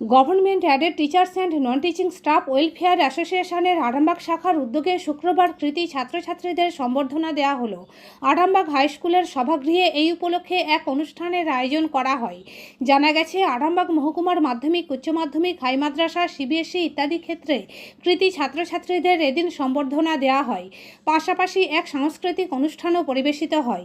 Government aided teachers and non teaching staff welfare অ্যাসোসিয়েশনের আরামবাগ শাখার উদ্যোগে শুক্রবার কৃতি ছাত্রছাত্রীদের সম্বর্ধনা দেওয়া হলো। আরামবাগ হাই স্কুলের সভাগৃহে এই উপলক্ষে এক অনুষ্ঠানের আয়োজন করা হয়। জানা গেছে, আরামবাগ মহকুমার মাধ্যমিক, উচ্চ মাধ্যমিক, হাই মাদ্রাসা, সিবিএসই ইত্যাদি ক্ষেত্রে কৃতি ছাত্রছাত্রীদের এদিন সম্বর্ধনা দেওয়া হয়। পাশাপাশি এক সাংস্কৃতিক অনুষ্ঠানও পরিবেশিত হয়।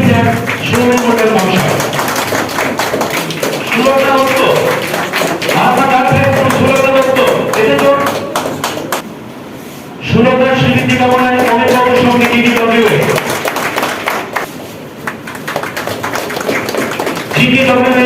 স্যার সৌমেন মন্ডল মহাশয় সুলতা দত্ত মাথা সুলতার স্মৃতি কামনায় অনেক সঙ্গে জিডি ডব্লিউএ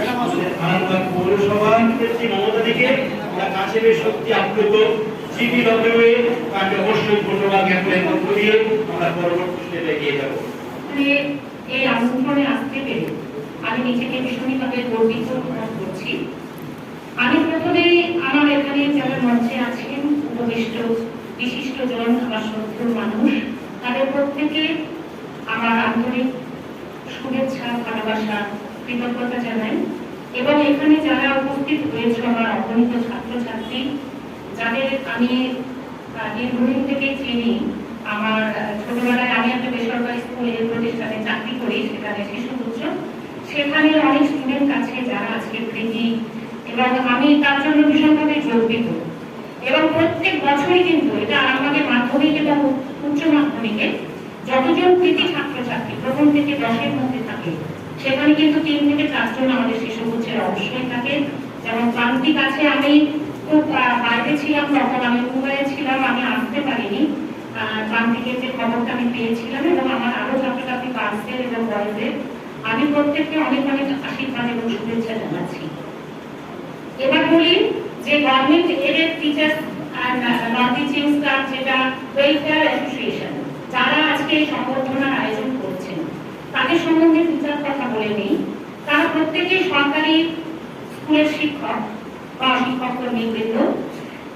আমি প্রথমে আমার এখানে যারা মঞ্চে আছেন, উপবিষ্ট, বিশিষ্ট জন, আমার শ্রদ্ধেয় মানুষ, তাদের প্রত্যেকে আমার আন্তরিক শুভেচ্ছা, ভালোবাসা, কৃতজ্ঞতা জানাই। এবং এখানে যারা উপস্থিত হয়েছে আমার অগণিত ছাত্রছাত্রী, যাদের আমি দীর্ঘদিন থেকে চিনি, আমার ছোটবেলায় আমি একটা বেসরকারি স্কুলে প্রতিষ্ঠানে চাকরি করি, সেখানে শিশু উচ্চ, সেখানে অনেক স্টুডেন্ট আছে যারা আজকে কৃতি এবং আমি তার জন্য ভীষণভাবে গর্বিত। এবং প্রত্যেক বছরই কিন্তু এটা আমাদের মাধ্যমিক এবং উচ্চ মাধ্যমিকে যতজন কৃতি ছাত্রছাত্রী, প্রথম থেকে দশের মধ্যে থাকে সেখানে কিন্তু তিন থেকে চারজন আমাদের শিশু উচ্চের অবশ্যই থাকে। যেমন প্রান্তিক আছে আমি খুব বাইরে ছিলাম, তখন আমি মুম্বাইয়ে ছিলাম, আমি আসতে পারিনি। প্রান্তিকের যে খবরটা আমি পেয়েছিলাম এবং আমার আরও ছাত্রছাত্রী গার্লসের এবং বয়েজের আমি প্রত্যেককে অনেক অনেক আশীর্বাদ এবং শুভেচ্ছা জানাচ্ছি। এবার বলি যে গভর্নমেন্ট এডেড টিচার্স নন যেটা যারা আজকে এই সংবর্ধনার আয়োজন করছেন, তাদের সম্বন্ধে টিচার কথা বলে নেই তারা প্রত্যেকেই সরকারি স্কুলের শিক্ষক বা শিক্ষক কর্মী বৃন্দ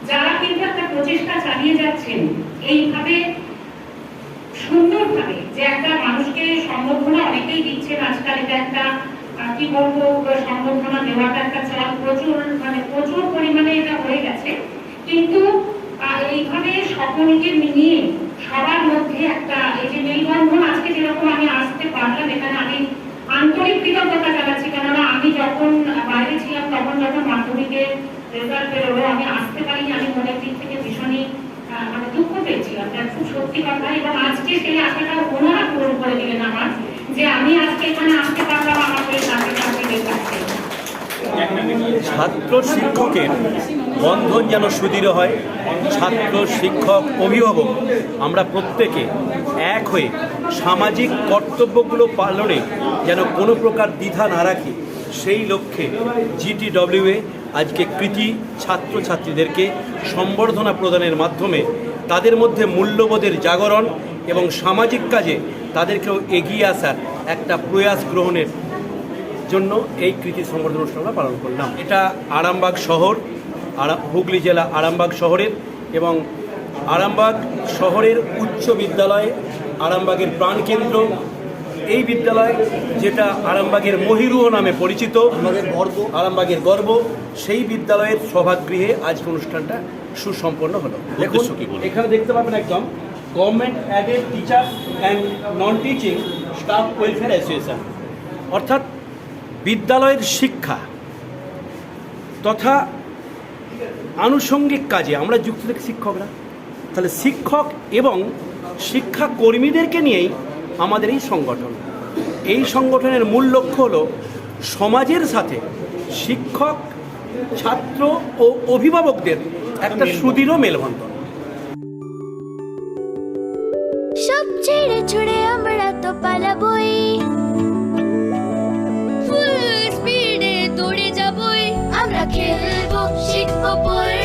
যারা কিন্তু একটা প্রচেষ্টা চালিয়ে যাচ্ছেন এইভাবে সুন্দরভাবে যে একটা মানুষকে সম্বর্ধনা অনেকেই দিচ্ছেন। আজকাল এটা একটা কি বলব সম্বর্ধনা দেওয়াটা একটা চল। প্রচুর মানে প্রচুর পরিমাণে এটা হয়ে গেছে। কিন্তু এইভাবে সকলকে মিলিয়ে সবার মধ্যে একটা, এই যে মেলবন্ধন আজকে যেরকম আমি আসতে পারলাম, এখানে আমি আন্তরিক কৃতজ্ঞতা জানাচ্ছি, কেননা আমি যখন বাইরে ছিলাম, তখন যখন মাধ্যমিকের রেজাল্ট বেরোলো, আমি আসতে পারিনি। আমি মনের দিক থেকে ভীষণই মানে দুঃখ পেয়েছিলাম এটা খুব সত্যি কথা। এবং আজকে সেই আশাটা ওনারা পূরণ করে দিলেন আমার, যে আমি আজকে এখানে আসতে পারলাম আমাকে ছাত্রছাত্রীদের কাছে ছাত্র শিক্ষকের বন্ধন যেন সুদৃঢ় হয়, ছাত্র শিক্ষক অভিভাবক, আমরা প্রত্যেকে এক হয়ে সামাজিক কর্তব্যগুলো পালনে যেন কোনো প্রকার দ্বিধা না রাখি, সেই লক্ষ্যে জিটিডব্লিউএ আজকে কৃতি ছাত্রছাত্রীদেরকে সম্বর্ধনা প্রদানের মাধ্যমে তাদের মধ্যে মূল্যবোধের জাগরণ এবং সামাজিক কাজে তাদেরকেও এগিয়ে আসার একটা প্রয়াস গ্রহণের জন্য এই কৃতি সংবর্ধনা অনুষ্ঠান আমরা পালন করলাম। এটা আরামবাগ শহর হুগলি জেলা আরামবাগ শহরের এবং আরামবাগ শহরের উচ্চ বিদ্যালয়ে আরামবাগের প্রাণকেন্দ্র এই বিদ্যালয় যেটা আরামবাগের মহিরুহ নামে পরিচিত আরামবাগের গর্ব। আরামবাগের গর্ব সেই বিদ্যালয়ের সভাগৃহে আজ অনুষ্ঠানটা সুসম্পন্ন হলো। দেখুন এখানে দেখতে পাবেন একদম government aided teacher and non teaching staff welfare association অর্থাৎ বিদ্যালয়ের শিক্ষা তথা আনুষঙ্গিক কাজে আমরা যুক্ত থাকি শিক্ষকরা। তাহলে শিক্ষক এবং শিক্ষা কর্মীদেরকে নিয়েই আমাদের এই সংগঠন। এই সংগঠনের মূল লক্ষ্য হলো সমাজের সাথে শিক্ষক ছাত্র ও অভিভাবকদের একটা সুদৃঢ় মেলবন্ধন। সব ছেড়ে ছুড়ে আমরা তো পালাবই। ফুল স্পিডে দৌড়ে যাবই। আমরা খেলব শিখব পড়ব।